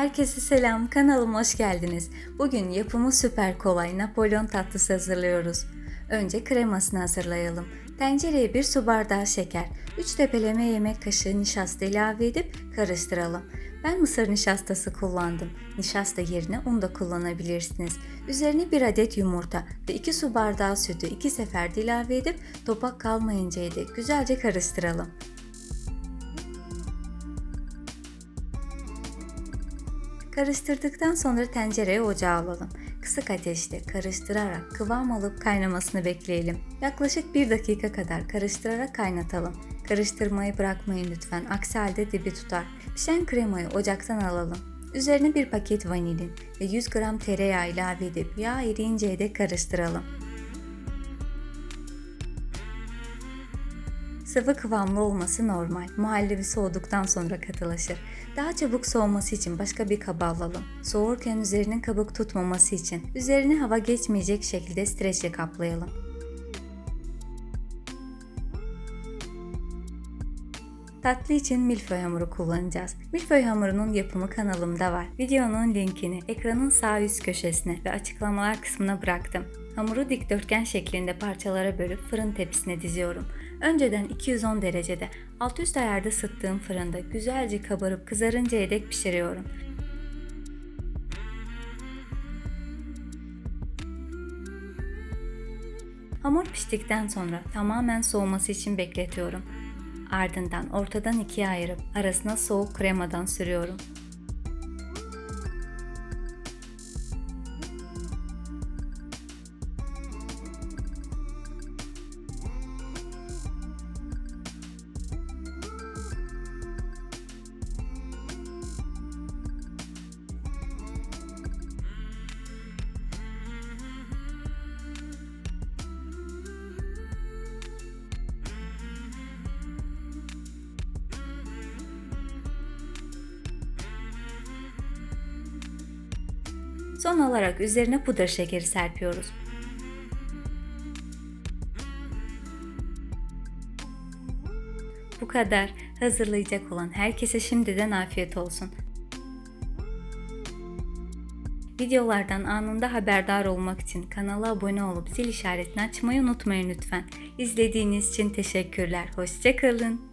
Herkese selam, kanalıma hoş geldiniz. Bugün yapımı süper kolay Napolyon tatlısı hazırlıyoruz. Önce kremasını hazırlayalım. Tencereye bir su bardağı şeker, 3 tepeleme yemek kaşığı nişasta ilave edip karıştıralım. Ben mısır nişastası kullandım. Nişasta yerine un da kullanabilirsiniz. Üzerine bir adet yumurta ve 2 su bardağı sütü iki seferde ilave edip topak kalmayıncaya dek güzelce karıştıralım. Karıştırdıktan sonra tencereye ocağa alalım. Kısık ateşte karıştırarak kıvam alıp kaynamasını bekleyelim. Yaklaşık 1 dakika kadar karıştırarak kaynatalım. Karıştırmayı bırakmayın lütfen aksi halde dibi tutar. Pişen kremayı ocaktan alalım. Üzerine bir paket vanilin ve 100 gram tereyağı ilave edip yağ eriyinceye dek karıştıralım. Sıvı kıvamlı olması normal. Muhallebi soğuduktan sonra katılaşır. Daha çabuk soğuması için başka bir kaba alalım. Soğurken üzerinin kabuk tutmaması için üzerine hava geçmeyecek şekilde streçle kaplayalım. Tatlı için milföy hamuru kullanacağız. Milföy hamurunun yapımı kanalımda var. Videonun linkini ekranın sağ üst köşesine ve açıklamalar kısmına bıraktım. Hamuru dikdörtgen şeklinde parçalara bölüp fırın tepsisine diziyorum. Önceden 210 derecede alt üst ayarda ısıttığım fırında güzelce kabarıp kızarıncaya dek pişiriyorum. Hamur piştikten sonra tamamen soğuması için bekletiyorum. Ardından ortadan ikiye ayırıp arasına soğuk kremadan sürüyorum. Son olarak üzerine pudra şekeri serpiyoruz. Bu kadar. Hazırlayacak olan herkese şimdiden afiyet olsun. Videolardan anında haberdar olmak için kanala abone olup zil işaretini açmayı unutmayın lütfen. İzlediğiniz için teşekkürler. Hoşçakalın.